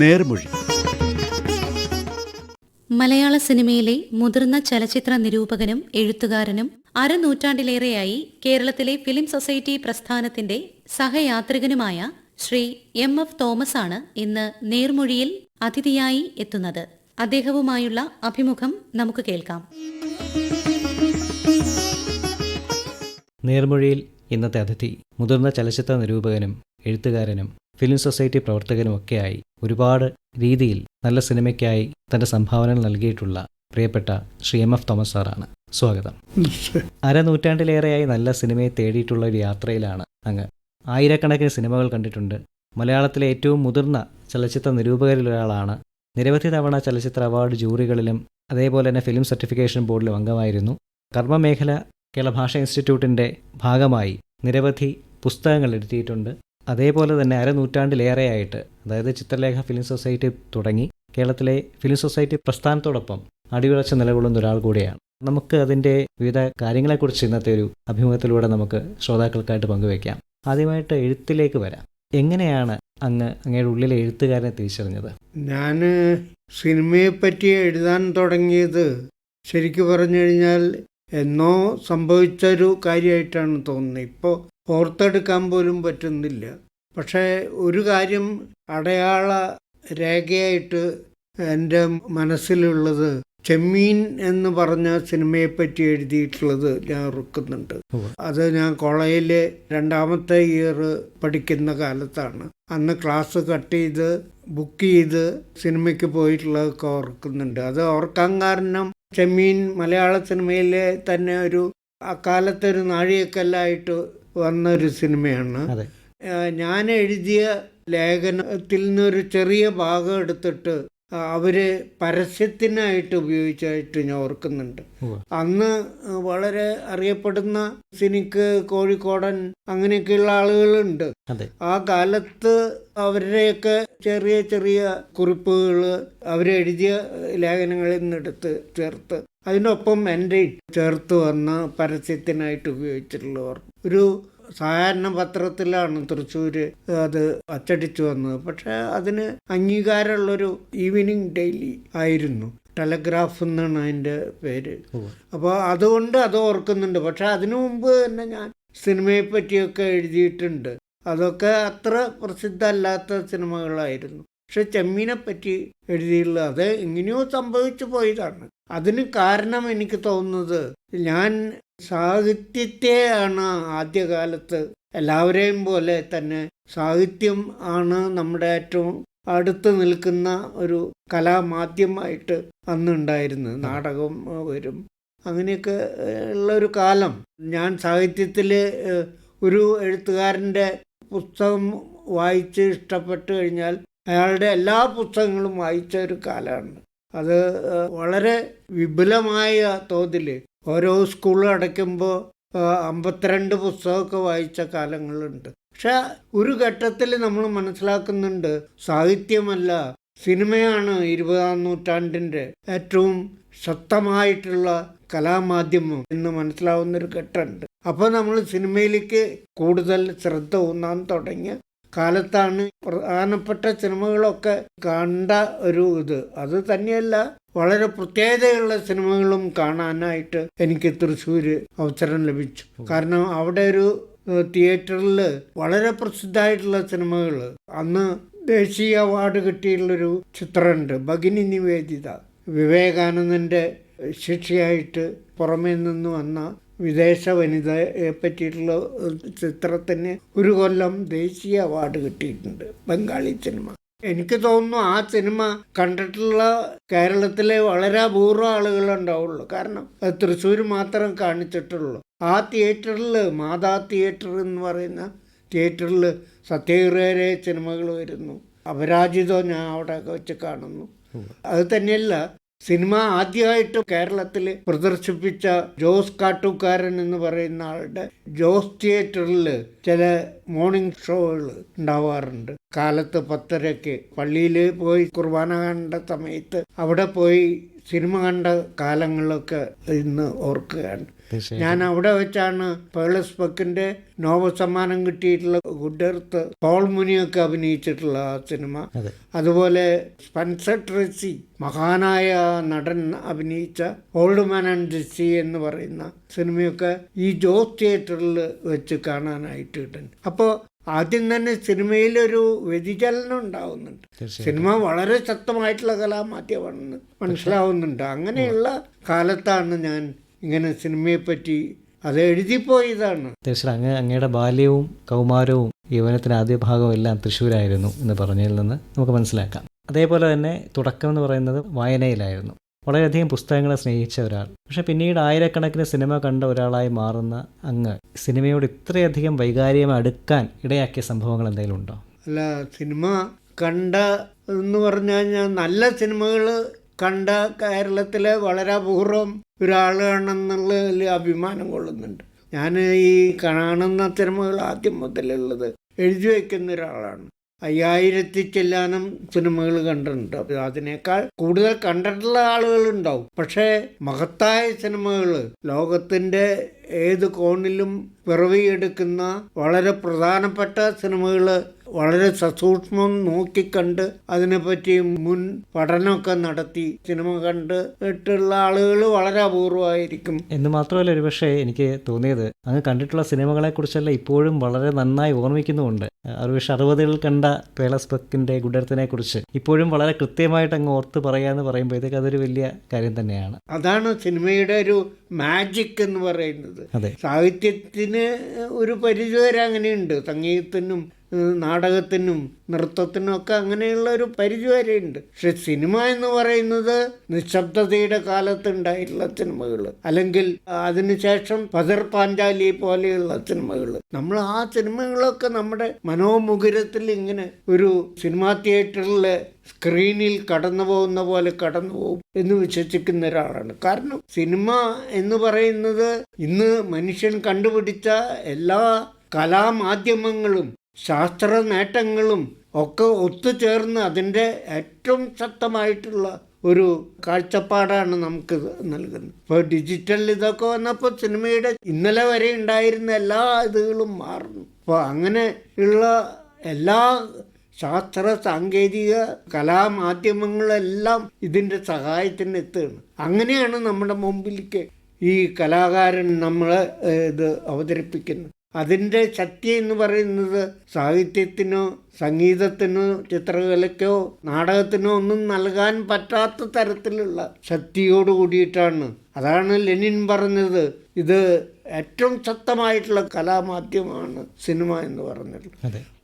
നേർമൊഴി. മലയാള സിനിമയിലെ മുതിർന്ന ചലച്ചിത്ര നിരൂപകനും എഴുത്തുകാരനും അരനൂറ്റാണ്ടിലേറെയായി കേരളത്തിലെ ഫിലിം സൊസൈറ്റി പ്രസ്ഥാനത്തിന്റെ സഹയാത്രികനുമായ ശ്രീ എം എഫ് തോമസ് ആണ് ഇന്ന് നേർമൊഴിയിൽ അതിഥിയായി എത്തുന്നത്. അദ്ദേഹവുമായുള്ള അഭിമുഖം നമുക്ക് കേൾക്കാം. നേർമൊഴിയിൽ ഇന്നത്തെ അതിഥി മുതിർന്ന ചലച്ചിത്ര നിരൂപകനും എഴുത്തുകാരനും ഫിലിം സൊസൈറ്റി പ്രവർത്തകനുമൊക്കെയായി ഒരുപാട് രീതിയിൽ നല്ല സിനിമയ്ക്കായി തന്റെ സംഭാവനകൾ നൽകിയിട്ടുള്ള പ്രിയപ്പെട്ട ശ്രീ എം എഫ് തോമസ് സാറാണ്. സ്വാഗതം. അരനൂറ്റാണ്ടിലേറെയായി നല്ല സിനിമയെ തേടിയിട്ടുള്ള ഒരു യാത്രയിലാണ് അങ്ങ്. ആയിരക്കണക്കിന് സിനിമകൾ കണ്ടിട്ടുണ്ട്. മലയാളത്തിലെ ഏറ്റവും മുതിർന്ന ചലച്ചിത്ര നിരൂപകരിൽ ഒരാളാണ് നിരവധി തവണ ചലച്ചിത്ര അവാർഡ് ജൂറികളിലും അതേപോലെ തന്നെ ഫിലിം സർട്ടിഫിക്കേഷൻ ബോർഡിലും അംഗമായിരുന്നു. കർമ്മമേഖല കേരള ഭാഷാ ഇൻസ്റ്റിറ്റ്യൂട്ടിന്റെ ഭാഗമായി നിരവധി പുസ്തകങ്ങൾ എഴുതിയിട്ടുണ്ട്. അതേപോലെ തന്നെ അരനൂറ്റാണ്ടിലേറെയായിട്ട് അതായത് ചിത്രലേഖ ഫിലിം സൊസൈറ്റി തുടങ്ങി കേരളത്തിലെ ഫിലിം സൊസൈറ്റി പ്രസ്ഥാനത്തോടൊപ്പം അടിയുറച്ച് നിലകൊള്ളുന്ന ഒരാൾ കൂടിയാണ്. നമുക്ക് അതിന്റെ വിവിധ കാര്യങ്ങളെക്കുറിച്ച് ഇന്നത്തെ ഒരു അഭിമുഖത്തിലൂടെ നമുക്ക് ശ്രോതാക്കൾക്കായിട്ട് പങ്കുവയ്ക്കാം. ആദ്യമായിട്ട് എഴുത്തിലേക്ക് വരാം. എങ്ങനെയാണ് അങ്ങ് അങ്ങയുടെ ഉള്ളിലെ എഴുത്തുകാരനെ തിരിച്ചറിഞ്ഞത്? ഞാൻ സിനിമയെ പറ്റി എഴുതാൻ തുടങ്ങിയത് ശരിക്കു പറഞ്ഞു കഴിഞ്ഞാൽ എന്നോ സംഭവിച്ചൊരു കാര്യമായിട്ടാണ് തോന്നുന്നത്. ഇപ്പോൾ ഓർത്തെടുക്കാൻ പോലും പറ്റുന്നില്ല. പക്ഷേ ഒരു കാര്യം അടയാള രേഖയായിട്ട് എന്റെ മനസ്സിലുള്ളത് ചെമ്മീൻ എന്ന് പറഞ്ഞ സിനിമയെപ്പറ്റി എഴുതിയിട്ടുള്ളത് ഞാൻ ഓർക്കുന്നുണ്ട്. അത് ഞാൻ കോളേജിലെ രണ്ടാമത്തെ ഇയർ പഠിക്കുന്ന കാലത്താണ്. അന്ന് ക്ലാസ് കട്ട് ചെയ്ത് ബുക്ക് ചെയ്ത് സിനിമയ്ക്ക് പോയിട്ടുള്ളതൊക്കെ ഓർക്കുന്നുണ്ട്. അത് ഓർക്കാൻ കാരണം ചെമ്മീൻ മലയാള സിനിമയിലെ തന്നെ ഒരു അക്കാലത്തെ ഒരു നാഴികക്കല്ലായിട്ട് വന്ന ഒരു സിനിമയാണ് ഞാൻ എഴുതിയ ലേഖനത്തിൽ നിന്നൊരു ചെറിയ ഭാഗം എടുത്തിട്ട് അവർ പരസ്യത്തിനായിട്ട് ഉപയോഗിച്ചായിട്ട് ഞാൻ ഓർക്കുന്നുണ്ട്. അന്ന് വളരെ അറിയപ്പെടുന്ന സിനിക്ക് കോഴിക്കോടൻ അങ്ങനെയൊക്കെയുള്ള ആളുകളുണ്ട്. ആ കാലത്ത് അവരുടെയൊക്കെ ചെറിയ ചെറിയ കുറിപ്പുകൾ അവരെഴുതിയ ലേഖനങ്ങളിൽ നിന്നെടുത്ത് ചേർത്ത് അതിനൊപ്പം എന്റെ ചേർത്ത് വന്ന പരസ്യത്തിനായിട്ട് ഉപയോഗിച്ചിട്ടുള്ളവർ ഒരു സാധാരണ പത്രത്തിലാണ് തൃശ്ശൂർ അത് അച്ചടിച്ചു വന്നത്. പക്ഷെ അതിന് അംഗീകാരമുള്ളൊരു ഈവനിങ് ഡെയിലി ആയിരുന്നു. ടെലഗ്രാഫ് എന്നാണ് അതിന്റെ പേര്. അപ്പോൾ അതുകൊണ്ട് അത് ഓർക്കുന്നുണ്ട്. പക്ഷെ അതിനു മുമ്പ് തന്നെ ഞാൻ സിനിമയെ പറ്റിയൊക്കെ എഴുതിയിട്ടുണ്ട്. അതൊക്കെ അത്ര പ്രസിദ്ധമല്ലാത്ത സിനിമകളായിരുന്നു. പക്ഷെ ചെമ്മീനെ പറ്റി എഴുതിയുള്ള അത് എങ്ങനെയോ സംഭവിച്ചു പോയതാണ്. അതിന് കാരണം എനിക്ക് തോന്നുന്നത് ഞാൻ സാഹിത്യത്തെയാണ് ആദ്യകാലത്ത് എല്ലാവരെയും പോലെ തന്നെ സാഹിത്യം ആണ് നമ്മുടെ ഏറ്റവും അടുത്ത് നിൽക്കുന്ന ഒരു കലാമാധ്യമായിട്ട് അന്നുണ്ടായിരുന്നു നാടകം വരും. അങ്ങനെയൊക്കെ ഉള്ള ഉള്ളൊരു കാലം. ഞാൻ സാഹിത്യത്തിൽ ഒരു എഴുത്തുകാരന്റെ പുസ്തകം വായിച്ച് ഇഷ്ടപ്പെട്ട് കഴിഞ്ഞാൽ അയാളുടെ എല്ലാ പുസ്തകങ്ങളും വായിച്ച ഒരു കാലമാണ്. അത് വളരെ വിപുലമായ തോതിൽ ഓരോ സ്കൂൾ അടയ്ക്കുമ്പോൾ അമ്പത്തിരണ്ട് പുസ്തകമൊക്കെ വായിച്ച കാലങ്ങളുണ്ട്. പക്ഷെ ഒരു ഘട്ടത്തിൽ നമ്മൾ മനസ്സിലാക്കുന്നുണ്ട് സാഹിത്യമല്ല സിനിമയാണ് ഇരുപതാം നൂറ്റാണ്ടിന്റെ ഏറ്റവും ശക്തമായിട്ടുള്ള കലാമാധ്യമം എന്ന് മനസ്സിലാവുന്നൊരു ഘട്ടമുണ്ട്. അപ്പോൾ നമ്മൾ സിനിമയിലേക്ക് കൂടുതൽ ശ്രദ്ധ ഊന്നാൻ തുടങ്ങിയ കാലത്താണ് പ്രധാനപ്പെട്ട സിനിമകളൊക്കെ കണ്ട ഒരു ഇത്. അത് തന്നെയല്ല വളരെ പ്രത്യേകതയുള്ള സിനിമകളും കാണാനായിട്ട് എനിക്ക് തൃശ്ശൂർ അവസരം ലഭിച്ചു. കാരണം അവിടെ ഒരു തിയേറ്ററിൽ വളരെ പ്രസിദ്ധമായിട്ടുള്ള സിനിമകൾ അന്ന് ദേശീയ അവാർഡ് കിട്ടിയിട്ടുള്ളൊരു ചിത്രമുണ്ട് ഭഗിനി നിവേദിത. വിവേകാനന്ദന്റെ ശിക്ഷയായിട്ട് പുറമേ നിന്ന് വന്ന വിദേശ വനിതയെ പറ്റിയിട്ടുള്ള ചിത്രത്തിന് ഒരു കൊല്ലം ദേശീയ അവാർഡ് കിട്ടിയിട്ടുണ്ട്. ബംഗാളി സിനിമ എനിക്ക് തോന്നുന്നു ആ സിനിമ കണ്ടിട്ടുള്ള കേരളത്തിലെ വളരെ അപൂർവ ആളുകളുണ്ടാവുള്ളൂ കാരണം അത് തൃശ്ശൂർ മാത്രം കാണിച്ചിട്ടുള്ളൂ. ആ തിയേറ്ററിൽ മാതാ തിയേറ്റർ എന്ന് പറയുന്ന തിയേറ്ററിൽ സത്യഗ്രഹരെ സിനിമകൾ വരുന്നു. അപരാജിതോ ഞാൻ അവിടെ വെച്ച് കാണുന്നു. അത് തന്നെയല്ല സിനിമ ആദ്യമായിട്ട് കേരളത്തിൽ പ്രദർശിപ്പിച്ച ജോസ് കാട്ടൂക്കാരൻ എന്ന് പറയുന്ന ആളുടെ ജോസ് തിയേറ്ററിൽ ചില മോർണിംഗ് ഷോകൾ ഉണ്ടാവാറുണ്ട്. കാലത്ത് പത്തരയ്ക്ക് പള്ളിയിൽ പോയി കുർബാന കണ്ട സമയത്ത് അവിടെ പോയി സിനിമ കണ്ട കാലങ്ങളൊക്കെ ഇന്ന് ഓർക്കുകയാണ്. ഞാൻ അവിടെ വെച്ചാണ് പേളസ് ബക്കിന്റെ നോബൽ സമ്മാനം കിട്ടിയിട്ടുള്ള ഗുഡെർത്ത് പോൾ മുനിയൊക്കെ അഭിനയിച്ചിട്ടുള്ള ആ സിനിമ. അതുപോലെ സ്പെൻസർ ട്രെസി മഹാനായ നടൻ അഭിനയിച്ച ഓൾഡ് മാൻ ആൻഡ് ജെസ്സി എന്ന് പറയുന്ന സിനിമയൊക്കെ ഈ ജോസ് തിയേറ്ററിൽ വെച്ച് കാണാനായിട്ട് കിട്ടുന്നു. അപ്പോൾ ആദ്യം തന്നെ സിനിമയിലൊരു വ്യതിചലനം ഉണ്ടാവുന്നുണ്ട് സിനിമ വളരെ ശക്തമായിട്ടുള്ള കലാമാധ്യമമാണെന്ന് മനസ്സിലാവുന്നുണ്ട്. അങ്ങനെയുള്ള കാലത്താണ് ഞാൻ ഇങ്ങനെ സിനിമയെപ്പറ്റി അത് എഴുതിപ്പോയതാണ്. തീർച്ചയായും അങ്ങ് അങ്ങയുടെ ബാല്യവും കൗമാരവും യൗവനത്തിന് ആദ്യ ഭാഗവും എല്ലാം തൃശ്ശൂരായിരുന്നു എന്ന് പറഞ്ഞതിൽ നിന്ന് നമുക്ക് മനസ്സിലാക്കാം. അതേപോലെ തന്നെ തുടക്കം എന്ന് പറയുന്നത് വായനയിലായിരുന്നു. വളരെയധികം പുസ്തകങ്ങളെ സ്നേഹിച്ച ഒരാൾ. പക്ഷെ പിന്നീട് ആയിരക്കണക്കിന് സിനിമ കണ്ട ഒരാളായി മാറുന്ന അങ്ങ് സിനിമയോട് ഇത്രയധികം വൈകാരികമായി അടുക്കാൻ ഇടയാക്കിയ സംഭവങ്ങൾ എന്തെങ്കിലും ഉണ്ടോ? അല്ല സിനിമ കണ്ട എന്ന് പറഞ്ഞു കഴിഞ്ഞാൽ നല്ല സിനിമകൾ കണ്ട കേരളത്തിലെ വളരെ അപൂർവം ഒരാളാണെന്നുള്ളതിൽ അഭിമാനം കൊള്ളുന്നുണ്ട്. ഞാൻ ഈ കാണുന്ന സിനിമകൾ ആദ്യം മുതലുള്ളത് എഴുതി വയ്ക്കുന്ന ഒരാളാണ്. അയ്യായിരത്തി ചെല്ലാനും സിനിമകൾ കണ്ടിട്ടുണ്ട്. അതിനേക്കാൾ കൂടുതൽ കണ്ടിട്ടുള്ള ആളുകളുണ്ടാവും. പക്ഷേ മഹത്തായ സിനിമകൾ ലോകത്തിന്റെ ഏത് കോണിലും പിറവിയെടുക്കുന്ന വളരെ പ്രധാനപ്പെട്ട സിനിമകൾ വളരെ സസൂക്ഷ്മം നോക്കിക്കണ്ട് അതിനെപ്പറ്റി മുൻ പഠനമൊക്കെ നടത്തി സിനിമ കണ്ട് ഇട്ടുള്ള ആളുകൾ വളരെ അപൂർവമായിരിക്കും എന്ന് മാത്രമല്ല ഒരുപക്ഷെ എനിക്ക് തോന്നിയത് അങ്ങ് കണ്ടിട്ടുള്ള സിനിമകളെ കുറിച്ചെല്ലാം ഇപ്പോഴും വളരെ നന്നായി ഓർമ്മിക്കുന്നുമുണ്ട്. ഒരുപക്ഷെ അറുപതുകളിൽ കണ്ട പേളസ് പെക്കിന്റെ ഗുഡർത്തിനെ കുറിച്ച് ഇപ്പോഴും വളരെ കൃത്യമായിട്ട് അങ്ങ് ഓർത്ത് പറയാന്ന് പറയുമ്പോഴത്തേക്ക് അതൊരു വലിയ കാര്യം തന്നെയാണ്. അതാണ് സിനിമയുടെ ഒരു മാജിക് എന്ന് പറയുന്നത്. അതെ. സാഹിത്യത്തിന് ഒരു പരിചയം അങ്ങനെയുണ്ട്. സംഗീതത്തിനും നാടകത്തിനും നൃത്തത്തിനും ഒക്കെ അങ്ങനെയുള്ള ഒരു പരിധിവരെയുണ്ട് പക്ഷെ സിനിമ എന്ന് പറയുന്നത് നിശബ്ദതയുടെ കാലത്ത് ഉണ്ടായിട്ടുള്ള സിനിമകൾ അല്ലെങ്കിൽ അതിനുശേഷം പതിർ പാഞ്ചാലി പോലെയുള്ള സിനിമകൾ നമ്മൾ ആ സിനിമകളൊക്കെ നമ്മുടെ മനോമുകുരത്തിൽ ഇങ്ങനെ ഒരു സിനിമാ തിയേറ്ററിൽ സ്ക്രീനിൽ കടന്നു പോകുന്ന പോലെ കടന്നു പോകും എന്ന് വിശ്വസിക്കുന്ന ഒരാളാണ്. കാരണം സിനിമ എന്ന് പറയുന്നത് ഇന്ന് മനുഷ്യൻ കണ്ടുപിടിച്ച എല്ലാ കലാമാധ്യമങ്ങളും ശാസ്ത്ര നേട്ടങ്ങളും ഒക്കെ ഒത്തുചേർന്ന് അതിന്റെ ഏറ്റവും ശക്തമായിട്ടുള്ള ഒരു കാഴ്ചപ്പാടാണ് നമുക്ക് നൽകുന്നത്. ഇപ്പോൾ ഡിജിറ്റൽ ഇതൊക്കെ വന്നപ്പോൾ സിനിമയുടെ ഇന്നലെ വരെ ഉണ്ടായിരുന്ന എല്ലാ ഇതുകളും മാറുന്നു. അപ്പോൾ അങ്ങനെ ഉള്ള എല്ലാ ശാസ്ത്ര സാങ്കേതിക കലാമാധ്യമങ്ങളെല്ലാം ഇതിന്റെ സഹായത്തിന് എത്തുകയാണ്. അങ്ങനെയാണ് നമ്മുടെ മുമ്പിലേക്ക് ഈ കലാകാരൻ നമ്മളെ ഇത് അവതരിപ്പിക്കുന്നത്. അതിന്റെ ശക്തി എന്ന് പറയുന്നത് സാഹിത്യത്തിനോ സംഗീതത്തിനോ ചിത്രകലയ്ക്കോ നാടകത്തിനോ ഒന്നും നൽകാൻ പറ്റാത്ത തരത്തിലുള്ള ശക്തിയോട് കൂടിയിട്ടാണ്. അതാണ് ലെനിൻ പറഞ്ഞത്. ഇത് ഏറ്റവും ശക്തമായിട്ടുള്ള കലാമാധ്യമമാണ് സിനിമ എന്ന് പറഞ്ഞത്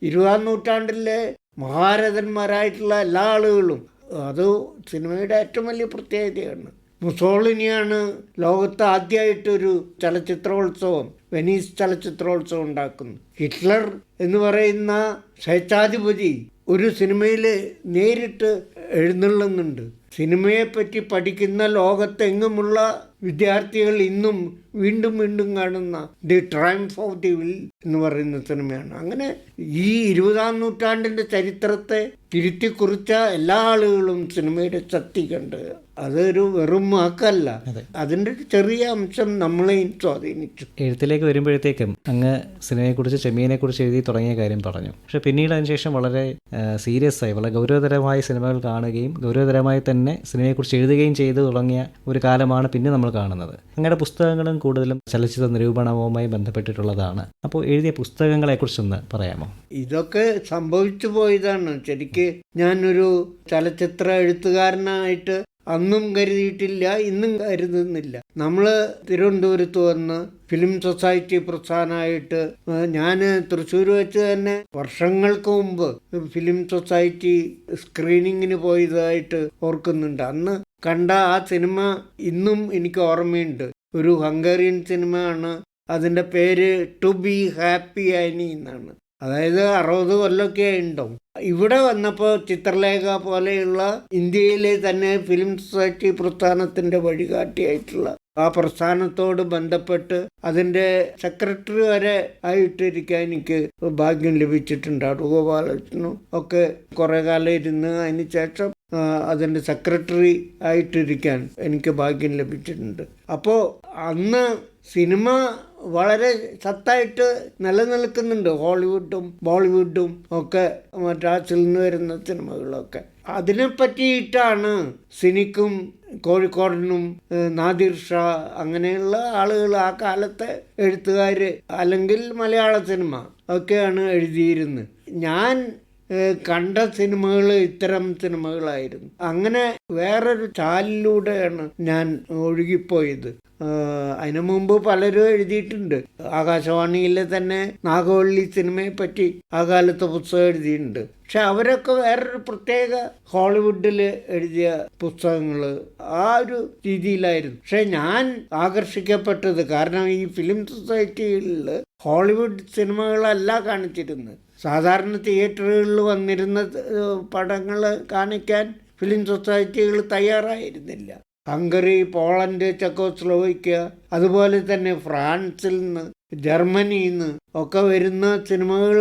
ഇരുപതാം നൂറ്റാണ്ടിലെ മഹാരഥന്മാരായിട്ടുള്ള എല്ലാ ആളുകളും അത് സിനിമയുടെ ഏറ്റവും വലിയ പ്രത്യേകതയാണ്. മുസോളിനിയാണ് ലോകത്ത് ആദ്യമായിട്ടൊരു ചലച്ചിത്രോത്സവം വെനീസ് ചലച്ചിത്രോത്സവം ഉണ്ടാക്കുന്നത്. ഹിറ്റ്ലർ എന്ന് പറയുന്ന സ്വേച്ഛാധിപതി ഒരു സിനിമയിൽ നേരിട്ട് എഴുന്നള്ളുന്നുണ്ട്. സിനിമയെപ്പറ്റി പഠിക്കുന്ന ലോകത്തെങ്ങുമുള്ള വിദ്യാർത്ഥികൾ ഇന്നും വീണ്ടും വീണ്ടും കാണുന്ന the triumph of the will എന്ന് പറയുന്ന സിനിമയാണ്. അങ്ങനെ ഈ ഇരുപതാം നൂറ്റാണ്ടിന്റെ ചരിത്രത്തെ തിരുത്തിക്കുറിച്ച എല്ലാ ആളുകളും സിനിമയുടെ ശക്തി കണ്ട് അതൊരു വെറും വാക്കല്ല. അതിന്റെ അതിന്റെ ചെറിയ അംശം നമ്മളെയും സ്വാധീനിച്ചു. എഴുത്തിലേക്ക് വരുമ്പോഴത്തേക്കും അങ്ങ് സിനിമയെ കുറിച്ച് സിനിമയെക്കുറിച്ച് ചെമ്മീനെക്കുറിച്ച് എഴുതി തുടങ്ങിയ കാര്യം പറഞ്ഞു. പക്ഷെ പിന്നീട് അതിനുശേഷം വളരെ സീരിയസ് ആയി വളരെ ഗൗരവതരമായ സിനിമകൾ കാണുകയും ഗൗരവതരമായി തന്നെ സിനിമയെ കുറിച്ച് എഴുതുകയും ചെയ്തു തുടങ്ങിയ ഒരു കാലമാണ് പിന്നെ നമ്മൾ കാണുന്നത്. അങ്ങയുടെ പുസ്തകങ്ങളും കൂടുതലും ചലച്ചിത്ര നിരൂപണവുമായി ബന്ധപ്പെട്ടിട്ടുള്ളതാണ്. അപ്പോൾ എഴുതിയ പുസ്തകങ്ങളെക്കുറിച്ചൊന്ന് പറയാമോ? ഇതൊക്കെ സംഭവിച്ചു പോയതാണ്. ശരിക്ക് ഞാനൊരു ചലച്ചിത്ര എഴുത്തുകാരനായിട്ട് അന്നും കരുതിയിട്ടില്ല ഇന്നും കരുതുന്നില്ല. നമ്മൾ തിരുവനന്തപുരത്ത് വന്ന് ഫിലിം സൊസൈറ്റി പ്രസ്ഥാനമായിട്ട് ഞാൻ തൃശ്ശൂർ വെച്ച് തന്നെ വർഷങ്ങൾക്ക് മുമ്പ് ഫിലിം സൊസൈറ്റി സ്ക്രീനിങ്ങിന് പോയതായിട്ട് ഓർക്കുന്നുണ്ട്. അന്ന് കണ്ട ആ സിനിമ ഇന്നും എനിക്ക് ഓർമ്മയുണ്ട്. ഒരു ഹംഗേറിയൻ സിനിമയാണ്. അതിന്റെ പേര് ടു ബി ഹാപ്പി ആനി എന്നാണ്. അതായത് അറുപത് കൊല്ലമൊക്കെ ഉണ്ടാവും ഇവിടെ വന്നപ്പോൾ ചിത്രലേഖ പോലെയുള്ള ഇന്ത്യയിലെ തന്നെ ഫിലിം സൊസൈറ്റി പ്രസ്ഥാനത്തിന്റെ വഴികാട്ടിയായിട്ടുള്ള ആ പ്രസ്ഥാനത്തോട് ബന്ധപ്പെട്ട് അതിന്റെ സെക്രട്ടറി വരെ ആയിട്ടിരിക്കാൻ എനിക്ക് ഭാഗ്യം ലഭിച്ചിട്ടുണ്ട്. അടുഗോപാലകൃഷ്ണനും ഒക്കെ കുറേ കാലം ഇരുന്ന് അതിന് ശേഷം അതിന്റെ സെക്രട്ടറി ആയിട്ടിരിക്കാൻ എനിക്ക് ഭാഗ്യം ലഭിച്ചിട്ടുണ്ട്. അപ്പോൾ അന്ന് സിനിമ വളരെ സത്തായിട്ട് നിലനിൽക്കുന്നുണ്ട്. ഹോളിവുഡും ബോളിവുഡും ഒക്കെ മദ്രാസിൽ നിന്ന് വരുന്ന സിനിമകളൊക്കെ. അതിനെ പറ്റിയിട്ടാണ് സിനിക്കും കോഴിക്കോടിനും നാദിർ ഷാ അങ്ങനെയുള്ള ആളുകൾ ആ കാലത്തെ എഴുത്തുകാർ അല്ലെങ്കിൽ മലയാള സിനിമ ഒക്കെയാണ് എഴുതിയിരുന്നത്. ഞാൻ കണ്ട സിനിമകൾ ഇത്തരം സിനിമകളായിരുന്നു. അങ്ങനെ വേറൊരു ചാലിലൂടെയാണ് ഞാൻ ഒഴുകിപ്പോയത്. അതിനു മുമ്പ് പലരും എഴുതിയിട്ടുണ്ട്. ആകാശവാണിയിലെ തന്നെ നാഗവള്ളി സിനിമയെ പറ്റി ആ പുസ്തകം എഴുതിയിട്ടുണ്ട്. പക്ഷെ അവരൊക്കെ വേറൊരു പ്രത്യേക ഹോളിവുഡിൽ എഴുതിയ പുസ്തകങ്ങൾ ആ ഒരു രീതിയിലായിരുന്നു. പക്ഷെ ഞാൻ ആകർഷിക്കപ്പെട്ടത് കാരണം ഈ ഫിലിം സൊസൈറ്റിയിൽ ഹോളിവുഡ് സിനിമകളല്ല കാണിച്ചിരുന്നത്. സാധാരണ തിയേറ്ററുകളിൽ വന്നിരുന്ന പടങ്ങൾ കാണിക്കാൻ ഫിലിം സൊസൈറ്റികൾ തയ്യാറായിരുന്നില്ല. ഹംഗറി പോളണ്ട് ചെക്കോസ്ലോവയ്ക്ക അതുപോലെ തന്നെ ഫ്രാൻസിൽ നിന്ന് ജർമ്മനിയിൽ നിന്ന് ഒക്കെ വരുന്ന സിനിമകൾ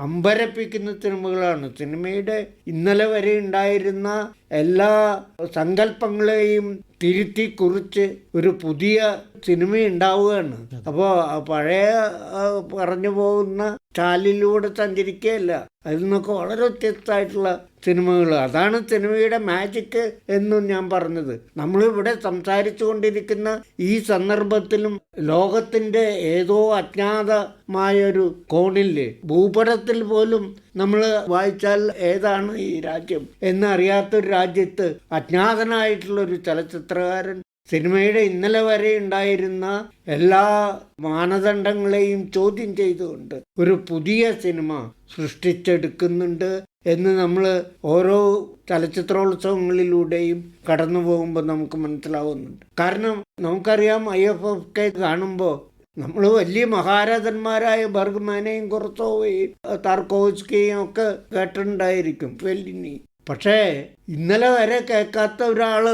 അമ്പരപ്പിക്കുന്ന സിനിമകളാണ്. സിനിമയുടെ ഇന്നലെ വരെ ഉണ്ടായിരുന്ന എല്ലാ സങ്കല്പങ്ങളെയും തിരുത്തി കുറിച്ച് ഒരു പുതിയ സിനിമ ഉണ്ടാവുകയാണ്. അപ്പോൾ പഴയ പറഞ്ഞു പോകുന്ന ചാലിലൂടെ സഞ്ചരിക്കുകയല്ല. അതിൽ നിന്നൊക്കെ വളരെ വ്യത്യസ്തമായിട്ടുള്ള സിനിമകൾ. അതാണ് സിനിമയുടെ മാജിക് എന്നും ഞാൻ പറഞ്ഞത്. നമ്മളിവിടെ സംസാരിച്ചു കൊണ്ടിരിക്കുന്ന ഈ സന്ദർഭത്തിലും ലോകത്തിന്റെ ഏതോ അജ്ഞാതമായൊരു കോണിൽ ഭൂപടത്തിൽ പോലും നമ്മൾ വായിച്ചാൽ ഏതാണ് ഈ രാജ്യം എന്നറിയാത്തൊരു രാജ്യത്ത് അജ്ഞാതനായിട്ടുള്ള ഒരു ചലച്ചിത്രകാരൻ സിനിമയുടെ ഇന്നലെ വരെ ഉണ്ടായിരുന്ന എല്ലാ മാനദണ്ഡങ്ങളെയും ചോദ്യം ചെയ്തുകൊണ്ട് ഒരു പുതിയ സിനിമ സൃഷ്ടിച്ചെടുക്കുന്നുണ്ട് എന്ന് നമ്മൾ ഓരോ ചലച്ചിത്രോത്സവങ്ങളിലൂടെയും കടന്നു പോകുമ്പോൾ നമുക്ക് മനസ്സിലാവുന്നുണ്ട്. കാരണം നമുക്കറിയാം ഐ എഫ് എഫ് കെ കാണുമ്പോൾ നമ്മൾ വലിയ മഹാരാജന്മാരായ ബർഗ്മാനെയും കുറത്തോവയും താർക്കോവ്സ്കിയും ഒക്കെ കേട്ടിട്ടുണ്ടായിരിക്കും ഫെല്ലിനി. പക്ഷേ ഇന്നലെ വരെ കേൾക്കാത്ത ഒരാൾ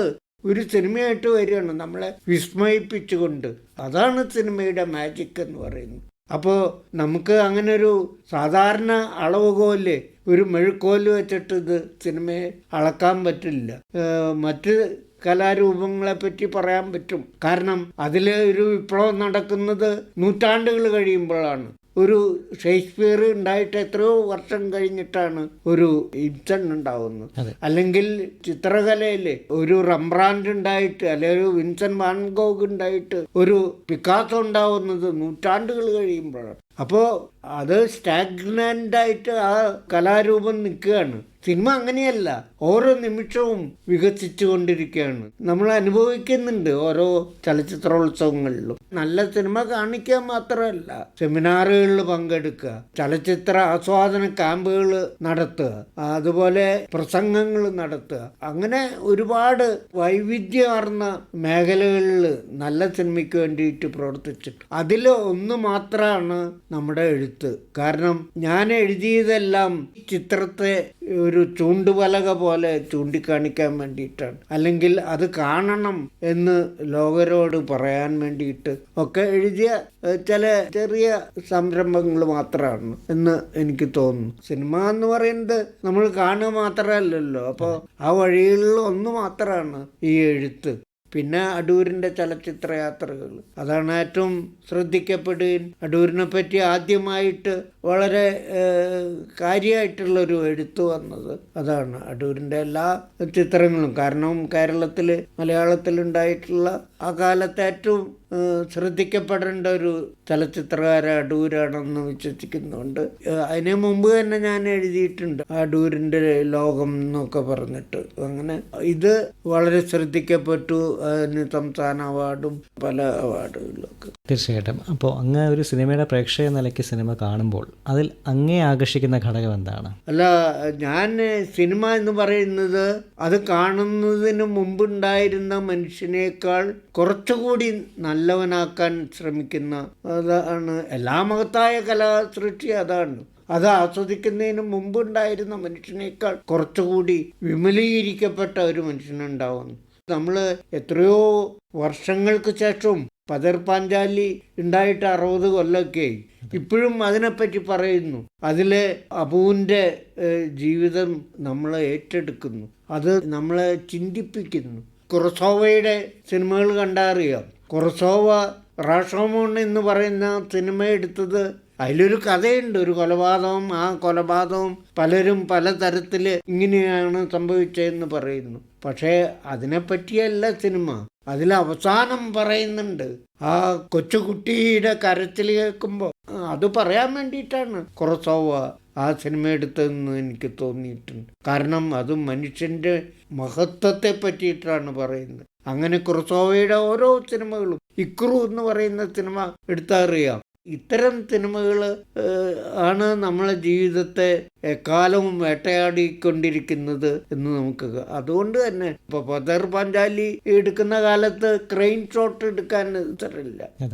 ഒരു സിനിമയായിട്ട് വരികയാണ് നമ്മളെ വിസ്മയിപ്പിച്ചുകൊണ്ട്. അതാണ് സിനിമയുടെ മാജിക് എന്ന് പറയുന്നത്. അപ്പോൾ നമുക്ക് അങ്ങനെ ഒരു സാധാരണ അളവുകോൽ ഒരു മെഴുക്കോൽ വെച്ചിട്ട് ഇത് സിനിമയെ അളക്കാൻ പറ്റില്ല. മറ്റ് കലാരൂപങ്ങളെ പറ്റി പറയാൻ പറ്റും. കാരണം അതിൽ ഒരു വിപ്ലവം നടക്കുന്നത് നൂറ്റാണ്ടുകൾ കഴിയുമ്പോഴാണ്. ഒരു ഷേക്സ്പിയർ ഉണ്ടായിട്ട് എത്രയോ വർഷം കഴിഞ്ഞിട്ടാണ് ഒരു ഇബ്സൺ ഉണ്ടാവുന്നത്. അല്ലെങ്കിൽ ചിത്രകലയിൽ ഒരു റംബ്രാൻഡ് ഉണ്ടായിട്ട് അല്ലെങ്കിൽ ഒരു വിൻസൻ വാൻഗോഗ് ഉണ്ടായിട്ട് ഒരു പിക്കാത്ത ഉണ്ടാവുന്നത് നൂറ്റാണ്ടുകൾ കഴിയുമ്പോഴാണ്. അപ്പോൾ അത് സ്റ്റാഗ്നന്റായിട്ട് ആ കലാരൂപം നിൽക്കുകയാണ്. സിനിമ അങ്ങനെയല്ല. ഓരോ നിമിഷവും വികസിച്ചു കൊണ്ടിരിക്കുകയാണ് നമ്മൾ അനുഭവിക്കുന്നുണ്ട് ഓരോ ചലച്ചിത്രോത്സവങ്ങളിലും. നല്ല സിനിമ കാണിക്കുക മാത്രമല്ല സെമിനാറുകളിൽ പങ്കെടുക്കുക ചലച്ചിത്ര ആസ്വാദന ക്യാമ്പുകൾ നടത്തുക അതുപോലെ പ്രസംഗങ്ങൾ നടത്തുക. അങ്ങനെ ഒരുപാട് വൈവിധ്യമാർന്ന മേഖലകളിൽ നല്ല സിനിമയ്ക്ക് വേണ്ടിയിട്ട് പ്രവർത്തിച്ചിട്ട്. അതിൽ ഒന്ന് മാത്രമാണ് നമ്മുടെ എഴുത്ത്. കാരണം ഞാൻ എഴുതിയതെല്ലാം ചിത്രത്തെ ഒരു ചൂണ്ടുപലക പോലെ ചൂണ്ടിക്കാണിക്കാൻ വേണ്ടിയിട്ടാണ്. അല്ലെങ്കിൽ അത് കാണണം എന്ന് ലോകരോട് പറയാൻ വേണ്ടിയിട്ട് ഒക്കെ എഴുതിയ ചില ചെറിയ സംരംഭങ്ങൾ മാത്രമാണ് എന്ന് എനിക്ക് തോന്നുന്നു. സിനിമ എന്ന് പറയുന്നത് നമ്മൾ കാണുക മാത്രമല്ലല്ലോ. അപ്പോൾ ആ വഴികളിൽ ഒന്ന് മാത്രമാണ് ഈ എഴുത്ത്. പിന്നെ അടൂരിന്റെ ചലച്ചിത്ര യാത്രകൾ അതാണ് ഏറ്റവും ശ്രദ്ധിക്കപ്പെടുകയും അടൂരിനെ പറ്റി ആദ്യമായിട്ട് വളരെ കാര്യമായിട്ടുള്ളൊരു എഴുത്ത് വന്നത് അതാണ്. അടൂരിന്റെ എല്ലാ ചിത്രങ്ങളും കാരണം കേരളത്തിൽ മലയാളത്തിലുണ്ടായിട്ടുള്ള ആ കാലത്തെ ഏറ്റവും ശ്രദ്ധിക്കപ്പെടേണ്ട ഒരു ചലച്ചിത്രകാര അടൂരാണെന്ന് വിശ്വസിക്കുന്നുണ്ട് അതിന് മുമ്പ് തന്നെ ഞാൻ എഴുതിയിട്ടുണ്ട് അടൂരിന്റെ ലോകം എന്നൊക്കെ പറഞ്ഞിട്ട്. അങ്ങനെ ഇത് വളരെ ശ്രദ്ധിക്കപ്പെട്ടു. അതിന് സംസ്ഥാന അവാർഡും പല അവാർഡുകളിലൊക്കെ തീർച്ചയായിട്ടും. അപ്പോൾ അങ്ങ് ഒരു സിനിമയുടെ പ്രേക്ഷക നിലയ്ക്ക് സിനിമ കാണുമ്പോൾ അതിൽ അങ്ങേ ആകർഷിക്കുന്ന ഘടകം എന്താണ്? അല്ല ഞാൻ സിനിമ എന്ന് പറയുന്നത് അത് കാണുന്നതിന് മുമ്പുണ്ടായിരുന്ന മനുഷ്യനേക്കാൾ കുറച്ചുകൂടി നല്ലവനാക്കാൻ ശ്രമിക്കുന്ന അതാണ് എല്ലാ മഹത്തായ കലാസൃഷ്ടി അതാണ്. അത് ആസ്വദിക്കുന്നതിന് മുമ്പുണ്ടായിരുന്ന മനുഷ്യനേക്കാൾ കുറച്ചുകൂടി വിമലീകരിക്കപ്പെട്ട ഒരു മനുഷ്യനുണ്ടാവുന്നു. നമ്മൾ എത്രയോ വർഷങ്ങൾക്ക് ശേഷവും പതർ പാഞ്ചാലി ഉണ്ടായിട്ട് അറുപത് കൊല്ലമൊക്കെ ഇപ്പോഴും അതിനെപ്പറ്റി പറയുന്നു. അതിലെ അബുവിന്റെ ജീവിതം നമ്മൾ ഏറ്റെടുക്കുന്നു. അത് നമ്മളെ ചിന്തിപ്പിക്കുന്നു. കുറസോവയുടെ സിനിമകൾ കണ്ടറിയാം. കുറസോവ റാഷോമോൺ എന്ന് പറയുന്ന സിനിമ എടുത്തത് അതിലൊരു കഥയുണ്ട്. ഒരു കൊലപാതകം. ആ കൊലപാതകം പലരും പല തരത്തിൽ ഇങ്ങനെയാണ് സംഭവിച്ചതെന്ന് പറയുന്നു. പക്ഷേ അതിനെപ്പറ്റിയല്ല സിനിമ. അതിൽ അവസാനം പറയുന്നുണ്ട്. ആ കൊച്ചുകുട്ടിയുടെ കരത്തിൽ കേൾക്കുമ്പോൾ അത് പറയാൻ വേണ്ടിയിട്ടാണ് കുറച്ചോവ ആ സിനിമ എടുത്തതെന്ന് എനിക്ക് തോന്നിയിട്ടുണ്ട്. കാരണം അത് മനുഷ്യന്റെ മഹത്വത്തെ പറ്റിയിട്ടാണ് പറയുന്നത്. അങ്ങനെ കുറച്ചോവയുടെ ഓരോ സിനിമകളും ഇക്രു എന്ന് പറയുന്ന സിനിമ എടുത്തറിയാം ഇത്തരം സിനിമകൾ ആണ് നമ്മളെ ജീവിതത്തെ എക്കാലവും വേട്ടയാടിക്കൊണ്ടിരിക്കുന്നത് എന്ന് നമുക്ക് അതുകൊണ്ട് തന്നെ ഇപ്പൊ പതർ പാഞ്ചാലി എടുക്കുന്ന കാലത്ത് ക്രെയിൻ ഷോട്ട് എടുക്കാൻ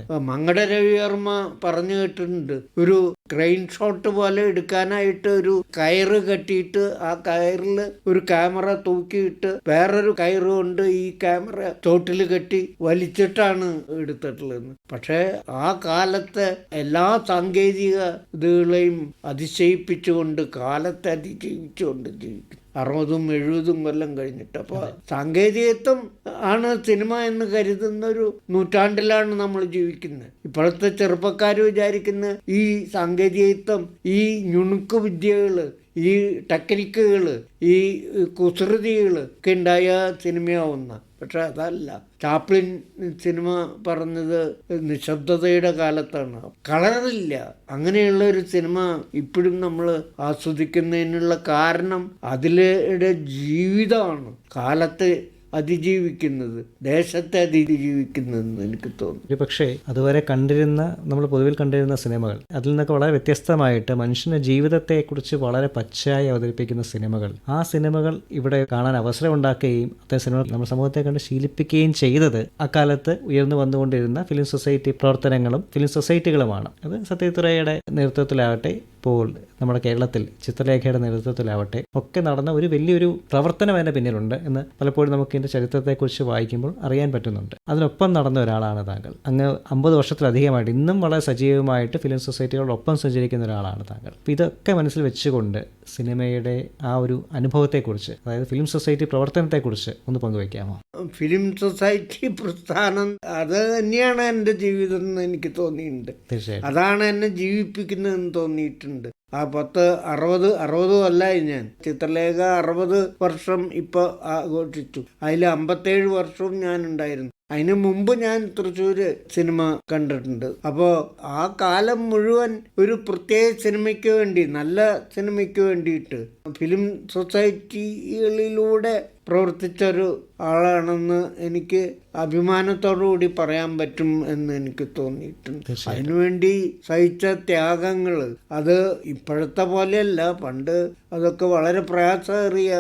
ഇപ്പൊ മങ്കട രവിവർമ്മ പറഞ്ഞു കേട്ടിട്ടുണ്ട്. ഒരു ക്രെയിൻ ഷോട്ട് പോലെ എടുക്കാനായിട്ട് ഒരു കയറ് കെട്ടിയിട്ട് ആ കയറിൽ ഒരു ക്യാമറ തൂക്കിയിട്ട് വേറൊരു കയറ് കൊണ്ട് ഈ ക്യാമറ ചോട്ടിൽ കെട്ടി വലിച്ചിട്ടാണ് എടുത്തിട്ടുള്ളത്. പക്ഷേ ആ കാലത്തെ എല്ലാ സാങ്കേതിക ഇതുകളെയും അതിശയിപ്പിച്ചുകൊണ്ട് കാലത്തെ അതിജീവിച്ചുകൊണ്ട് ജീവിക്കും അറുപതും എഴുപതും കൊല്ലം കഴിഞ്ഞിട്ട്. അപ്പോൾ സാങ്കേതികത്വം ആണ് സിനിമ എന്ന് കരുതുന്ന ഒരു നൂറ്റാണ്ടിലാണ് നമ്മൾ ജീവിക്കുന്നത്. ഇപ്പോഴത്തെ ചെറുപ്പക്കാർ വിചാരിക്കുന്ന ഈ സാങ്കേതികത്വം ഈ ഞുണുക്ക് വിദ്യകൾ ഈ ടെക്നിക്കുകൾ ഈ കുസൃതികൾ ഒക്കെ ഉണ്ടായ സിനിമയാവുന്ന പക്ഷെ അതല്ല. ചാപ്ലിൻ സിനിമ പറഞ്ഞത് നിശബ്ദതയുടെ കാലത്താണ്. കളറില്ല. അങ്ങനെയുള്ള ഒരു സിനിമ ഇപ്പോഴും നമ്മൾ ആസ്വദിക്കുന്നതിനുള്ള കാരണം അതിലെ ജീവിതമാണ്. കാലത്തെ അതിജീവിക്കുന്നത് ദേശത്തെ അതിജീവിക്കുന്നതെന്ന് എനിക്ക് തോന്നുന്നു. പക്ഷേ അതുവരെ കണ്ടിരുന്ന നമ്മൾ പൊതുവിൽ കണ്ടിരുന്ന സിനിമകൾ അതിൽ നിന്നൊക്കെ വളരെ വ്യത്യസ്തമായിട്ട് മനുഷ്യന്റെ ജീവിതത്തെക്കുറിച്ച് വളരെ പച്ചയായി അവതരിപ്പിക്കുന്ന സിനിമകൾ ആ സിനിമകൾ ഇവിടെ കാണാൻ അവസരം ഉണ്ടാക്കുകയും അത്തരം സിനിമകൾ നമ്മുടെ സമൂഹത്തെ കണ്ട് ശീലിപ്പിക്കുകയും ചെയ്തത് അക്കാലത്ത് ഉയർന്നു വന്നുകൊണ്ടിരുന്ന ഫിലിം സൊസൈറ്റി പ്രവർത്തനങ്ങളും ഫിലിം സൊസൈറ്റികളുമാണ് അത് സത്യത്രയുടെ നേതൃത്വത്തിലാവട്ടെ ഇപ്പോൾ നമ്മുടെ കേരളത്തിൽ ചിത്രലേഖയുടെ നേതൃത്വത്തിലാവട്ടെ ഒക്കെ നടന്ന ഒരു വലിയൊരു പ്രവർത്തനം അതിന്റെ പിന്നിലുണ്ട് എന്ന് പലപ്പോഴും നമുക്ക് ഇതിന്റെ ചരിത്രത്തെക്കുറിച്ച് വായിക്കുമ്പോൾ അറിയാൻ പറ്റുന്നുണ്ട്. അതിനൊപ്പം നടന്ന ഒരാളാണ് താങ്കൾ. അങ്ങ് അമ്പത് വർഷത്തിലധികമായിട്ട് ഇന്നും വളരെ സജീവമായിട്ട് ഫിലിം സൊസൈറ്റികളോടൊപ്പം സഞ്ചരിക്കുന്ന ഒരാളാണ് താങ്കൾ. അപ്പോൾ ഇതൊക്കെ മനസ്സിൽ വെച്ചുകൊണ്ട് സിനിമയുടെ ആ ഒരു അനുഭവത്തെക്കുറിച്ച് അതായത് ഫിലിം സൊസൈറ്റി പ്രവർത്തനത്തെക്കുറിച്ച് ഒന്ന് പങ്കുവയ്ക്കാമോ? ഫിലിം സൊസൈറ്റി പ്രസ്ഥാനം അത് തന്നെയാണ് എന്റെ ജീവിതം എന്ന് എനിക്ക് തോന്നിയിട്ടുണ്ട്. അതാണ് എന്നെ ജീവിപ്പിക്കുന്നതെന്ന് തോന്നിയിട്ടുണ്ട്. ആ പത്ത് അറുപത് അറുപത് കൊല്ലായി ഞാൻ. ചിത്രലേഖ അറുപത് വർഷം ഇപ്പോൾ ആഘോഷിച്ചു. അതിൽ അമ്പത്തേഴ് വർഷവും ഞാൻ ഉണ്ടായിരുന്നു അതിന് മുമ്പ് ഞാൻ തൃശ്ശൂര് സിനിമ കണ്ടിട്ടുണ്ട്. അപ്പോൾ ആ കാലം മുഴുവൻ ഒരു പ്രത്യേക സിനിമയ്ക്ക് വേണ്ടി നല്ല സിനിമയ്ക്ക് വേണ്ടിയിട്ട് ഫിലിം സൊസൈറ്റികളിലൂടെ പ്രവർത്തിച്ചൊരു ആളാണെന്ന് എനിക്ക് അഭിമാനത്തോടുകൂടി പറയാൻ പറ്റും എന്ന് എനിക്ക് തോന്നിയിട്ടുണ്ട്. അതിനുവേണ്ടി സഹിച്ച ത്യാഗങ്ങൾ അത് ഇപ്പോഴത്തെ പോലെയല്ല. പണ്ട് അതൊക്കെ വളരെ പ്രയാസമേറിയ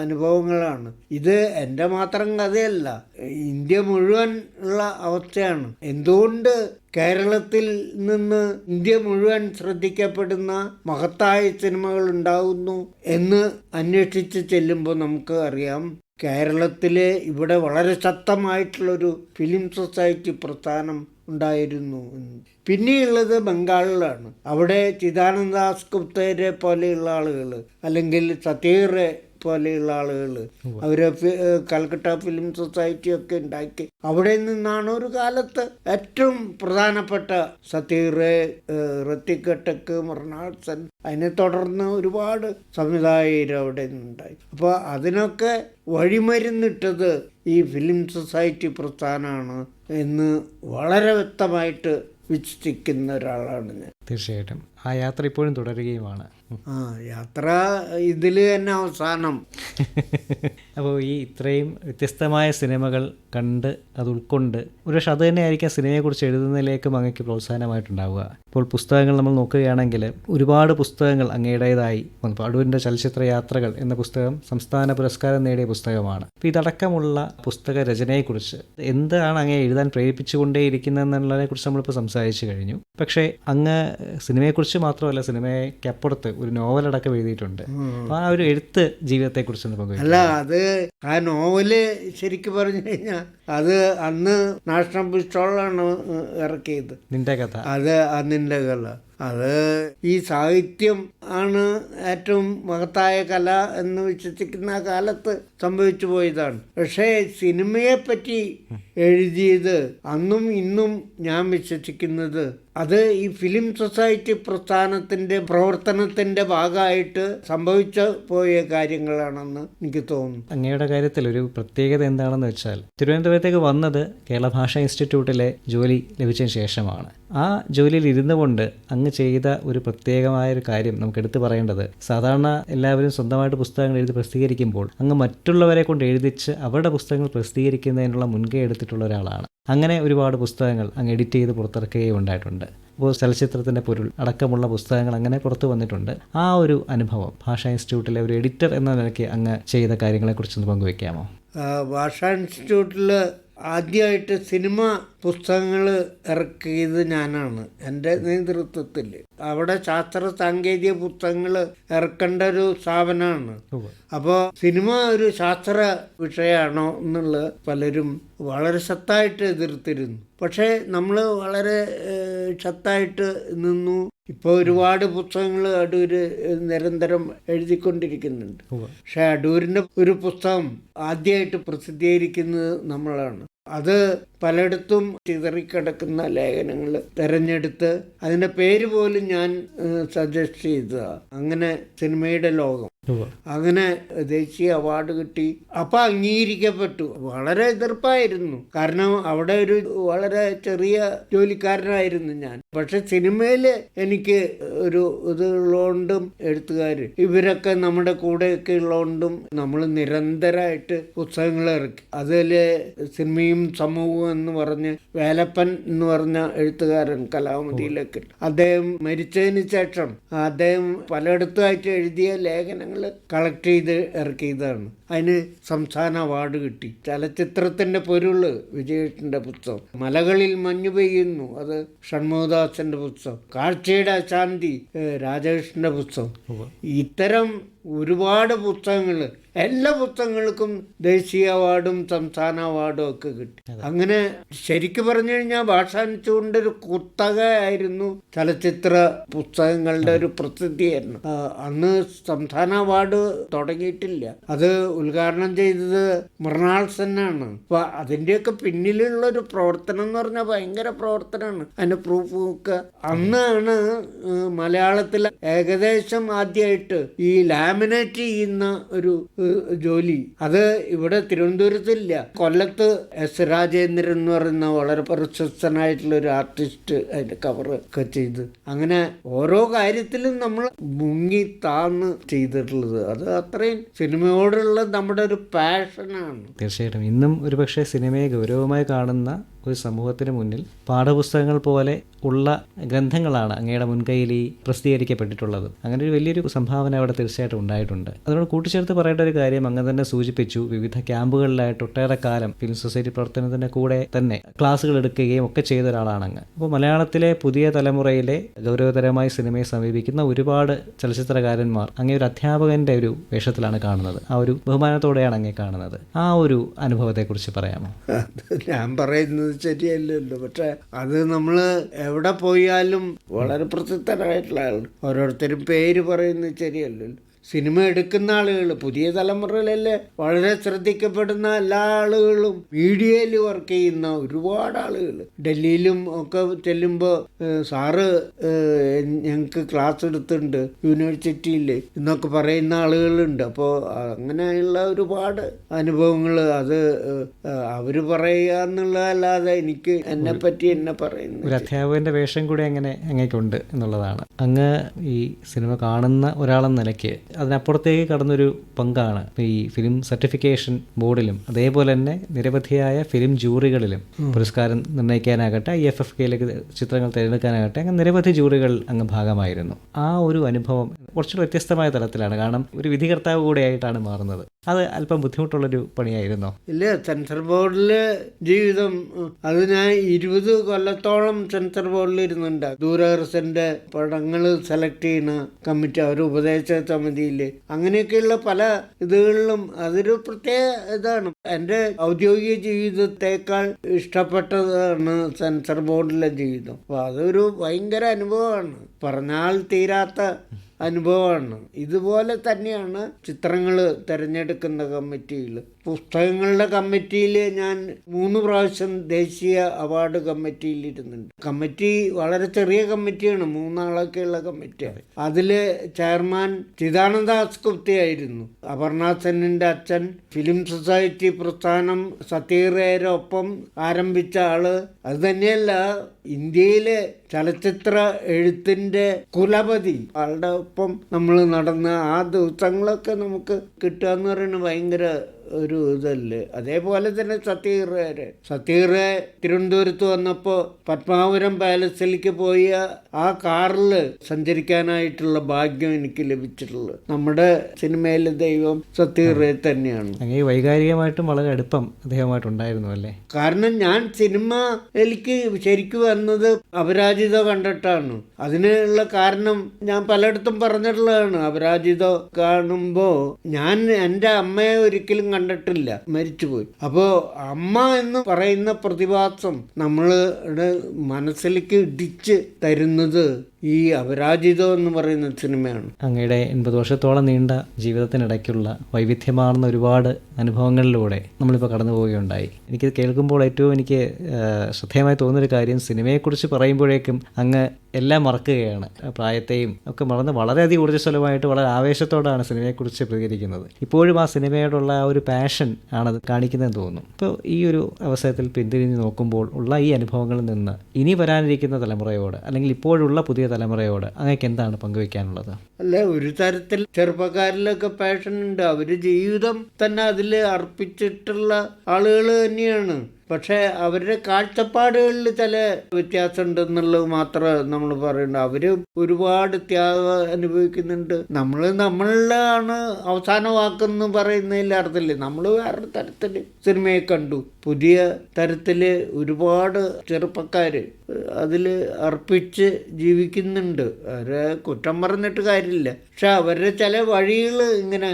അനുഭവങ്ങളാണ്. ഇത് എന്റെ മാത്രം കഥയല്ല. ഇന്ത്യ മുഴുവൻ ഉള്ള അവസ്ഥയാണ്. എന്തുകൊണ്ട് കേരളത്തിൽ നിന്ന് ഇന്ത്യ മുഴുവൻ ശ്രദ്ധിക്കപ്പെടുന്ന മഹത്തായ സിനിമകൾ ഉണ്ടാകുന്നു എന്ന് അന്വേഷിച്ച് ചെല്ലുമ്പോൾ നമുക്ക് അറിയാം കേരളത്തിലെ ഇവിടെ വളരെ ശക്തമായിട്ടുള്ളൊരു ഫിലിം സൊസൈറ്റി പ്രസ്ഥാനം ഉണ്ടായിരുന്നു. പിന്നെയുള്ളത് ബംഗാളിലാണ് അവിടെ ചിദാനന്ദാസ് ഗുപ്തരെ പോലെയുള്ള ആളുകൾ അല്ലെങ്കിൽ സതീറെ പോലെയുള്ള ആളുകൾ അവർ കൽക്കട്ട ഫിലിം സൊസൈറ്റി ഒക്കെ ഉണ്ടാക്കി. അവിടെ നിന്നാണ് ഒരു കാലത്ത് ഏറ്റവും പ്രധാനപ്പെട്ട സതീറെ റത്തിക്കട്ടക്ക് മൃണാൾ അതിനെ തുടർന്ന് ഒരുപാട് സംവിധായകർ അവിടെ നിന്നുണ്ടായി. അപ്പോൾ അതിനൊക്കെ വഴിമരുന്നിട്ടത് ഈ ഫിലിം സൊസൈറ്റി പ്രസ്ഥാനമാണ് എന്ന് വളരെ വ്യക്തമായിട്ട് വിശ്വസിക്കുന്ന ഒരാളാണ് ഞാൻ. തീർച്ചയായിട്ടും. ആ യാത്ര ഇപ്പോഴും തുടരുകയുമാണ്. ആ യാത്ര ഇതിൽ തന്നെ അവസാനം. അപ്പോൾ ഈ ഇത്രയും വ്യത്യസ്തമായ സിനിമകൾ കണ്ട് അത് ഉൾക്കൊണ്ട് ഒരുപക്ഷെ അത് തന്നെയായിരിക്കാം സിനിമയെക്കുറിച്ച് എഴുതുന്നതിലേക്ക് അങ്ങേക്ക് പ്രോത്സാഹനമായിട്ടുണ്ടാവുക. ഇപ്പോൾ പുസ്തകങ്ങൾ നമ്മൾ നോക്കുകയാണെങ്കിൽ ഒരുപാട് പുസ്തകങ്ങൾ അങ്ങയുടേതായി അടുവിന്റെ ചലച്ചിത്ര യാത്രകൾ എന്ന പുസ്തകം സംസ്ഥാന പുരസ്കാരം നേടിയ പുസ്തകമാണ്. അപ്പോൾ ഇതടക്കമുള്ള പുസ്തക രചനയെക്കുറിച്ച് എന്താണ് അങ്ങേ എഴുതാൻ പ്രേരിപ്പിച്ചുകൊണ്ടേയിരിക്കുന്നതെന്നുള്ളതിനെക്കുറിച്ച് നമ്മളിപ്പോൾ സംസാരിച്ചു കഴിഞ്ഞു. പക്ഷേ അങ്ങ് സിനിമയെക്കുറിച്ച് മാത്രമല്ല സിനിമയ്ക്കപ്പുറത്ത് ഒരു നോവലടക്കം എഴുതിയിട്ടുണ്ട്. അപ്പോൾ ആ ഒരു എഴുത്ത് ജീവിതത്തെക്കുറിച്ചൊന്ന് പങ്കുവയ്ക്കും. അല്ല അത് ആ നോവൽ ശരിക്കും പറഞ്ഞു കഴിഞ്ഞാൽ അത് അന്ന് നാഷണൽ പിസ്റ്റോളാണ് ഇറക്കിയത്. നിന്റെ കഥ. അത് അന്നിന്റെ കല അത് ഈ സാഹിത്യം ആണ് ഏറ്റവും മഹത്തായ കല എന്ന് വിശ്വസിക്കുന്ന കാലത്ത് സംഭവിച്ചു പോയതാണ്. പക്ഷേ സിനിമയെ പറ്റി എഴുതിയത് അന്നും ഇന്നും ഞാൻ വിശ്വസിക്കുന്നത് അത് ഈ ഫിലിം സൊസൈറ്റി പ്രസ്ഥാനത്തിന്റെ പ്രവർത്തനത്തിന്റെ ഭാഗമായിട്ട് സംഭവിച്ച പോയ കാര്യങ്ങളാണെന്ന് എനിക്ക് തോന്നുന്നു. അങ്ങയുടെ കാര്യത്തിൽ ഒരു പ്രത്യേകത എന്താണെന്ന് വെച്ചാൽ തിരുവനന്തപുരത്തേക്ക് വന്നത് കേരള ഭാഷാ ഇൻസ്റ്റിറ്റ്യൂട്ടിലെ ജോലി ലഭിച്ചതിന് ശേഷമാണ്. ആ ജോലിയിൽ ഇരുന്നു കൊണ്ട് അങ്ങ് ചെയ്ത ഒരു പ്രത്യേകമായ ഒരു കാര്യം നമുക്ക് എടുത്തു പറയേണ്ടത്. സാധാരണ എല്ലാവരും സ്വന്തമായിട്ട് പുസ്തകങ്ങൾ എഴുതി പ്രസിദ്ധീകരിക്കുമ്പോൾ അങ്ങ് മറ്റുള്ളവരെ കൊണ്ട് എഴുതിച്ച് അവരുടെ പുസ്തകങ്ങൾ പ്രസിദ്ധീകരിക്കുന്നതിനുള്ള മുൻകൈ എടുത്തിട്ടുള്ള ഒരാളാണ്. അങ്ങനെ ഒരുപാട് പുസ്തകങ്ങൾ അങ്ങ് എഡിറ്റ് ചെയ്ത് പുറത്തിറക്കുകയും ഉണ്ടായിട്ടുണ്ട്. ഇപ്പോൾ ചലച്ചിത്രത്തിന്റെ പൊരുൾ അടക്കമുള്ള പുസ്തകങ്ങൾ അങ്ങനെ പുറത്തു വന്നിട്ടുണ്ട്. ആ ഒരു അനുഭവം ഭാഷാ ഇൻസ്റ്റിറ്റ്യൂട്ടിലെ ഒരു എഡിറ്റർ എന്ന നിലയ്ക്ക് അങ്ങ് ചെയ്ത കാര്യങ്ങളെക്കുറിച്ചൊന്ന് പങ്കുവയ്ക്കാമോ ആ, ഭാഷാ ഇൻസ്റ്റിറ്റ്യൂട്ടിൽ ആദ്യമായിട്ട് സിനിമ പുസ്തകങ്ങൾ ഇറക്കിയത് ഞാനാണ്. എന്റെ നേതൃത്വത്തിൽ. അവിടെ ശാസ്ത്ര സാങ്കേതിക പുസ്തകങ്ങൾ ഇറക്കേണ്ട ഒരു സ്ഥാപനമാണ്. അപ്പോൾ സിനിമ ഒരു ശാസ്ത്ര വിഷയമാണോ എന്നുള്ള പലരും വളരെ ശക്തായിട്ട് എതിർത്തിരുന്നു. പക്ഷേ നമ്മൾ വളരെ ശക്തായിട്ട് ശക്തമായിട്ട് നിന്നു. ഇപ്പോൾ ഒരുപാട് പുസ്തകങ്ങൾ അടൂര് നിരന്തരം എഴുതിക്കൊണ്ടിരിക്കുന്നുണ്ട്. പക്ഷെ അടൂരിന്റെ ഒരു പുസ്തകം ആദ്യമായിട്ട് പ്രസിദ്ധീകരിക്കുന്നത് നമ്മളാണ്. അത് പലയിടത്തും ചിതറിക്കിടക്കുന്ന ലേഖനങ്ങൾ തിരഞ്ഞെടുത്ത് അതിന്റെ പേര് പോലും ഞാൻ സജസ്റ്റ് ചെയ്തതാണ് അങ്ങനെ സിനിമയുടെ ലോകം. അങ്ങനെ ദേശീയ അവാർഡ് കിട്ടി. അപ്പൊ അംഗീകരിക്കപ്പെട്ടു. വളരെ എതിർപ്പായിരുന്നു. കാരണം അവിടെ ഒരു വളരെ ചെറിയ ജോലിക്കാരനായിരുന്നു ഞാൻ. പക്ഷെ സിനിമയിൽ എനിക്ക് ഒരു ഇത് ഉള്ളതുകൊണ്ടും എഴുത്തുകാർ ഇവരൊക്കെ നമ്മുടെ കൂടെയൊക്കെ ഉള്ളതുകൊണ്ടും നമ്മൾ നിരന്തരമായിട്ട് പുസ്തകങ്ങൾ ഇറക്കി. അതിൽ സിനിമയും സമൂഹവും എന്ന് പറഞ്ഞ് വേലപ്പൻ എന്ന് പറഞ്ഞ എഴുത്തുകാരൻ കലാമതിയിലേക്ക്. അദ്ദേഹം മരിച്ചതിന് ശേഷം അദ്ദേഹം പലയിടത്തുമായിട്ട് എഴുതിയ ലേഖനങ്ങൾ കളക്ട് ചെയ്ത് ഇറക്കിയതാണ്. അതിന് സംസ്ഥാന അവാർഡ് കിട്ടി. ചലച്ചിത്രത്തിന്റെ പൊരുൾ വിജയേഷിന്റെ പുസ്തകം. മലകളിൽ മഞ്ഞു പെയ്യുന്നു അത് ഷൺമുഖദാസിന്റെ പുസ്തകം. കാഴ്ചയുടെ ശാന്തി രാജകൃഷ്ണന്റെ രാജകൃഷ്ണന്റെ പുസ്തകം. ഇത്തരം ഒരുപാട് പുസ്തകങ്ങൾ എല്ലാ പുസ്തകങ്ങൾക്കും ദേശീയ അവാർഡും സംസ്ഥാന അവാർഡും ഒക്കെ കിട്ടി. അങ്ങനെ ശരിക്കും പറഞ്ഞു കഴിഞ്ഞാൽ ഭാഷാനിച്ചുകൊണ്ട് ഒരു കുത്തകയായിരുന്നു ചലച്ചിത്ര പുസ്തകങ്ങളുടെ ഒരു പ്രസിദ്ധീകരണം അന്ന് സംസ്ഥാന അവാർഡ് തുടങ്ങിയിട്ടില്ല. അത് ഉദ്ഘാടനം ചെയ്തത് മൃണാൾ സെന്നാണ്. അപ്പൊ അതിന്റെയൊക്കെ പിന്നിലുള്ള ഒരു പ്രവർത്തനം എന്ന് പറഞ്ഞാൽ ഭയങ്കര പ്രവർത്തനമാണ്. അതിന്റെ പ്രൂഫ് ഒക്കെ. അന്നാണ് മലയാളത്തിലെ മലയാളത്തിൽ ഏകദേശം ആദ്യമായിട്ട് ഈ ലാമിനേറ്റ് ചെയ്യുന്ന ഒരു ജോലി. അത് ഇവിടെ തിരുവനന്തപുരത്തില്ല. കൊല്ലത്ത് എസ് രാജേന്ദ്രൻ എന്ന് പറയുന്ന വളരെ പ്രശസ്തനായിട്ടുള്ള ഒരു ആർട്ടിസ്റ്റ് അതിന്റെ കവർ ഒക്കെ ചെയ്ത്. അങ്ങനെ ഓരോ കാര്യത്തിലും നമ്മൾ മുങ്ങി താന്ന് ചെയ്തിട്ടുള്ളത്. അത് അത്രയും സിനിമയോടുള്ള നമ്മുടെ ഒരു പാഷനാണ് തീർച്ചയായിട്ടും. ഇന്നും ഒരുപക്ഷെ സിനിമയെ ഗൗരവമായി കാണുന്ന ഒരു സമൂഹത്തിന് മുന്നിൽ പാഠപുസ്തകങ്ങൾ പോലെ ഉള്ള ഗ്രന്ഥങ്ങളാണ് അങ്ങയുടെ മുൻകൈയിൽ ഈ പ്രസിദ്ധീകരിക്കപ്പെട്ടിട്ടുള്ളത്. അങ്ങനെ ഒരു വലിയൊരു സംഭാവന അവിടെ തീർച്ചയായിട്ടും ഉണ്ടായിട്ടുണ്ട്. അതിനോട് കൂട്ടിച്ചേർത്ത് പറയേണ്ട ഒരു കാര്യം അങ്ങ് തന്നെ സൂചിപ്പിച്ചു. വിവിധ ക്യാമ്പുകളിലായിട്ട് ഒട്ടേറെ കാലം ഫിലിം സൊസൈറ്റി പ്രവർത്തനത്തിന്റെ കൂടെ തന്നെ ക്ലാസ്സുകൾ എടുക്കുകയും ഒക്കെ ചെയ്ത ഒരാളാണ് അങ്ങ്. അപ്പോൾ മലയാളത്തിലെ പുതിയ തലമുറയിലെ ഗൗരവതരമായി സിനിമയെ സമീപിക്കുന്ന ഒരുപാട് ചലച്ചിത്രകാരന്മാർ അങ്ങേ ഒരു അധ്യാപകന്റെ ഒരു വേഷത്തിലാണ് കാണുന്നത്. ആ ഒരു ബഹുമാനത്തോടെയാണ് അങ്ങേ കാണുന്നത്. ആ ഒരു അനുഭവത്തെക്കുറിച്ച് പറയാമോ? ഞാൻ പറയുന്നത് ശരിയല്ലല്ലോ. പക്ഷെ അത് നമ്മൾ എവിടെ പോയാലും വളരെ പ്രസിദ്ധനായിട്ടുള്ള ആളാണ്. ഓരോരുത്തരും പേര് പറയുന്നത് ശരിയല്ലല്ലോ. സിനിമ എടുക്കുന്ന ആളുകൾ പുതിയ തലമുറയിലല്ലേ വളരെ ശ്രദ്ധിക്കപ്പെടുന്ന എല്ലാ ആളുകളും മീഡിയയിൽ വർക്ക് ചെയ്യുന്ന ഒരുപാട് ആളുകൾ. ഡൽഹിയിലും ഒക്കെ ചെല്ലുമ്പോൾ സാറ് ഞങ്ങൾക്ക് ക്ലാസ് എടുത്തിട്ടുണ്ട് യൂണിവേഴ്സിറ്റിയിൽ എന്നൊക്കെ പറയുന്ന ആളുകളുണ്ട്. അപ്പോൾ അങ്ങനെയുള്ള ഒരുപാട് അനുഭവങ്ങൾ അത് അവർ പറയുക എന്നുള്ളതല്ലാതെ എനിക്ക് എന്നെ പറ്റി എന്നെ പറയുന്നു ഒരു അധ്യാപകന്റെ വേഷം കൂടി അങ്ങനെ അങ്ങേക്കുണ്ട് എന്നുള്ളതാണ്. അങ്ങ് ഈ സിനിമ കാണുന്ന ഒരാളെന്ന നിലയ്ക്ക് അതിനപ്പുറത്തേക്ക് കടന്നൊരു പങ്കാണ്. ഈ ഫിലിം സർട്ടിഫിക്കേഷൻ ബോർഡിലും അതേപോലെ തന്നെ നിരവധിയായ ഫിലിം ജൂറികളിലും പുരസ്കാരം നിർണയിക്കാനാകട്ടെ ഐ എഫ് എഫ് കെയിലേക്ക് ചിത്രങ്ങൾ തിരഞ്ഞെടുക്കാനാകട്ടെ അങ്ങനെ നിരവധി ജൂറികൾ അങ്ങ് ഭാഗമായിരുന്നു. ആ ഒരു അനുഭവം കുറച്ചുകൂടി വ്യത്യസ്തമായ തലത്തിലാണ്. കാരണം ഒരു വിധികർത്താവ് കൂടെയായിട്ടാണ് മാറുന്നത്. അത് അല്പം ബുദ്ധിമുട്ടുള്ളൊരു പണിയായിരുന്നോ? ഇല്ല സെൻസർ ബോർഡിലെ ജീവിതം അത് ഞാൻ ഇരുപത് കൊല്ലത്തോളം സെൻസർ ബോർഡിൽ ഇരുന്നുണ്ട് ദൂരദർശന്റെ പടങ്ങൾ സെലക്ട് ചെയ്യുന്ന കമ്മിറ്റി അവർ ഉപദേശ സമിതിയിൽ അങ്ങനെയൊക്കെയുള്ള പല ഇതുകളിലും അതൊരു പ്രത്യേക ഇതാണ്. എന്റെ ഔദ്യോഗിക ജീവിതത്തെക്കാൾ ഇഷ്ടപ്പെട്ടതാണ് സെൻസർ ബോർഡിലെ ജീവിതം. അപ്പോൾ അതൊരു ഭയങ്കര അനുഭവമാണ്. പറഞ്ഞാൽ തീരാത്ത അനുഭവമാണ്. ഇതുപോലെ തന്നെയാണ് ചിത്രങ്ങൾ തിരഞ്ഞെടുക്കുന്ന കമ്മിറ്റിയിൽ. പുസ്തകങ്ങളുടെ കമ്മിറ്റിയിൽ ഞാൻ മൂന്ന് പ്രാവശ്യം ദേശീയ അവാർഡ് കമ്മിറ്റിയിൽ ഇരുന്നുണ്ട്. കമ്മിറ്റി വളരെ ചെറിയ കമ്മിറ്റിയാണ് മൂന്നാളൊക്കെയുള്ള കമ്മിറ്റിയാണ് അതിൽ ചെയർമാൻ ചിദാനന്ദാസ് ഗുപ്തയായിരുന്നു അപർണാഥ് അച്ഛൻ ഫിലിം സൊസൈറ്റി പ്രസ്ഥാനം സത്യറയുടെ ആരംഭിച്ച ആൾ. അത് തന്നെയല്ല ഇന്ത്യയിലെ ചലച്ചിത്ര എഴുത്തിന്റെ കുലപതി ആളുടെ ഒപ്പം നമ്മൾ നടന്ന ആ ദിവസങ്ങളൊക്കെ നമുക്ക് കിട്ടുക എന്ന് പറയുന്നത് ഭയങ്കര ഒരു ഇതല്ലേ? അതേപോലെ തന്നെ സത്യഗ്രഹര് സത്യഗ്രഹ തിരുവനന്തപുരത്ത് വന്നപ്പോൾ പത്മാപുരം പാലസിലേക്ക് പോയ ആ കാറിൽ സഞ്ചരിക്കാനായിട്ടുള്ള ഭാഗ്യം എനിക്ക് ലഭിച്ചിട്ടുള്ളത്. നമ്മുടെ സിനിമയിലെ ദൈവം സത്യഗ്രഹ തന്നെയാണ്. അങ്ങനെ വൈകാരികമായിട്ടും വളരെ അടുപ്പം അദ്ദേഹമായിട്ടുണ്ടായിരുന്നു അല്ലേ? കാരണം ഞാൻ സിനിമ എനിക്ക് ശരിക്കും വന്നത് അപരാജിത കണ്ടിട്ടാണ്. അതിനുള്ള കാരണം ഞാൻ പലയിടത്തും പറഞ്ഞിട്ടുള്ളതാണ്. അപരാജിത കാണുമ്പോൾ ഞാൻ എന്റെ അമ്മയെ ഒരിക്കലും കണ്ടിട്ടില്ല. മരിച്ചുപോയി. അപ്പോൾ അമ്മ എന്ന് പറയുന്ന പ്രതിഭാസം നമ്മളുടെ മനസ്സിലേക്ക് ഇടിച്ച് തരുന്നത് ഈ അപരാജിതം എന്ന് പറയുന്ന സിനിമയാണ്. അങ്ങയുടെ എൺപത് വർഷത്തോളം നീണ്ട ജീവിതത്തിനിടയ്ക്കുള്ള വൈവിധ്യമാർന്ന ഒരുപാട് അനുഭവങ്ങളിലൂടെ നമ്മളിപ്പോൾ കടന്നു പോവുകയുണ്ടായി. എനിക്ക് കേൾക്കുമ്പോൾ ഏറ്റവും എനിക്ക് ശ്രദ്ധേയമായി തോന്നുന്നൊരു കാര്യം സിനിമയെക്കുറിച്ച് പറയുമ്പോഴേക്കും അങ്ങ് എല്ലാം മറക്കുകയാണ്. പ്രായത്തെയും ഒക്കെ മറന്ന് വളരെയധികം ഊർജസ്വലമായിട്ട് വളരെ ആവേശത്തോടാണ് സിനിമയെക്കുറിച്ച് പ്രതികരിക്കുന്നത്. ഇപ്പോഴും ആ സിനിമയോടുള്ള ആ ഒരു പാഷൻ ആണത് കാണിക്കുന്നതെന്ന് തോന്നുന്നു. ഇപ്പോൾ ഈ ഒരു അവസരത്തിൽ പിന്തിരിഞ്ഞ് നോക്കുമ്പോൾ ഉള്ള ഈ അനുഭവങ്ങളിൽ നിന്ന് ഇനി വരാനിരിക്കുന്ന തലമുറയോട് അല്ലെങ്കിൽ ഇപ്പോഴുള്ള പുതിയ തലമുറയോട് അങ്ങേക്ക് എന്താണ് പങ്കുവെക്കാനുള്ളത്? അല്ല ഒരു തരത്തിൽ ചെറുപ്പക്കാരിലൊക്കെ പാഷൻ ഉണ്ട്. അവർ ജീവിതം തന്നെ അതിൽ അർപ്പിച്ചിട്ടുള്ള ആളുകൾ തന്നെയാണ്. പക്ഷേ അവരുടെ കാഴ്ചപ്പാടുകളിൽ ചില വ്യത്യാസം ഉണ്ടെന്നുള്ളത് മാത്രമേ നമ്മൾ പറയുന്നുണ്ട് അവർ ഒരുപാട് ത്യാഗം അനുഭവിക്കുന്നുണ്ട്. നമ്മൾ നമ്മളിലാണ് അവസാന വാക്കെന്ന് പറയുന്നതിൽ അർത്ഥമില്ല? നമ്മൾ വേറെ തരത്തിൽ സിനിമയെ കണ്ടു. പുതിയ തരത്തിൽ ഒരുപാട് ചെറുപ്പക്കാർ അതിൽ അർപ്പിച്ച് ജീവിക്കുന്നുണ്ട്. അവരെ കുറ്റം പറഞ്ഞിട്ട് കാര്യമില്ല. പക്ഷെ അവരുടെ ചില വഴികൾ ഇങ്ങനെ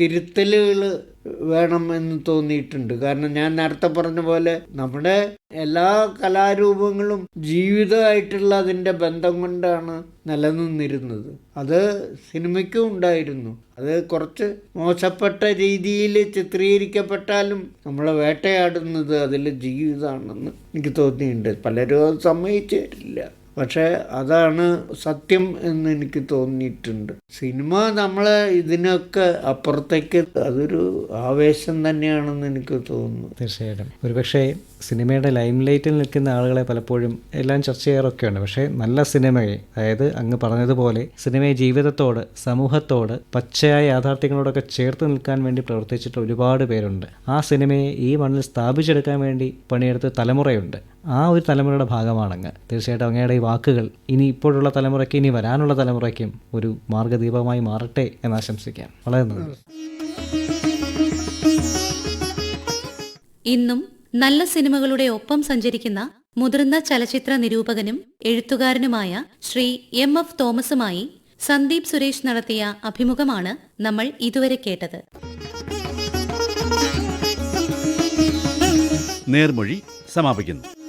തിരുത്തലുകൾ വേണം എന്ന് തോന്നിയിട്ടുണ്ട്. കാരണം ഞാൻ നേരത്തെ പറഞ്ഞ പോലെ നമ്മുടെ എല്ലാ കലാരൂപങ്ങളും ജീവിതമായിട്ടുള്ള അതിന്റെ ബന്ധം കൊണ്ടാണ് നിലനിന്നിരുന്നത്. അത് സിനിമയ്ക്കും ഉണ്ടായിരുന്നു. അത് കുറച്ച് മോശപ്പെട്ട രീതിയിൽ ചിത്രീകരിക്കപ്പെട്ടാലും നമ്മളെ വേട്ടയാടുന്നത് അതിൽ ജീവിതമാണെന്ന് എനിക്ക് തോന്നിയിട്ടുണ്ട്. പലരും അത് സമ്മതിച്ചു തരില്ല പക്ഷേ അതാണ് സത്യം എന്ന് എനിക്ക് തോന്നിയിട്ടുണ്ട്. സിനിമ നമ്മളെ ഇതിനൊക്കെ അപ്പുറത്തേക്ക് അതൊരു ആവേശം തന്നെയാണെന്ന് എനിക്ക് തോന്നുന്നു. തീർച്ചയായിട്ടും. ഒരുപക്ഷെ സിനിമയുടെ ലൈം ലൈറ്റിൽ നിൽക്കുന്ന ആളുകളെ പലപ്പോഴും എല്ലാം ചർച്ച ചെയ്യാറൊക്കെ ഉണ്ട്. പക്ഷേ നല്ല സിനിമയെ അതായത് അങ്ങ് പറഞ്ഞതുപോലെ സിനിമയെ ജീവിതത്തോട് സമൂഹത്തോട് പച്ചയായ യാഥാർത്ഥ്യങ്ങളോടൊക്കെ ചേർത്ത് നിൽക്കാൻ വേണ്ടി പ്രവർത്തിച്ചിട്ട് ഒരുപാട് പേരുണ്ട്. ആ സിനിമയെ ഈ മണ്ണിൽ സ്ഥാപിച്ചെടുക്കാൻ വേണ്ടി പണിയെടുത്ത് തലമുറയുണ്ട്. ആ ഒരു തലമുറയുടെ ഭാഗമാണങ്ങ്. തീർച്ചയായിട്ടും അങ്ങയുടെ ഈ വാക്കുകൾ ഇനി ഇപ്പോഴുള്ള തലമുറയ്ക്ക് ഇനി വരാനുള്ള തലമുറയ്ക്കും ഒരു മാർഗദീപമായി മാറട്ടെ എന്ന് ആശംസിക്കാം. വളരെ നന്ദി. ഇന്നും നല്ല സിനിമകളുടെ ഒപ്പം സഞ്ചരിക്കുന്ന മുതിർന്ന ചലച്ചിത്ര നിരൂപകനും എഴുത്തുകാരനുമായ ശ്രീ എം എഫ് തോമസുമായി സന്ദീപ് സുരേഷ് നടത്തിയ അഭിമുഖമാണ് നമ്മൾ ഇതുവരെ കേട്ടത്. നേർമൊഴി സമാപിക്കുന്നു.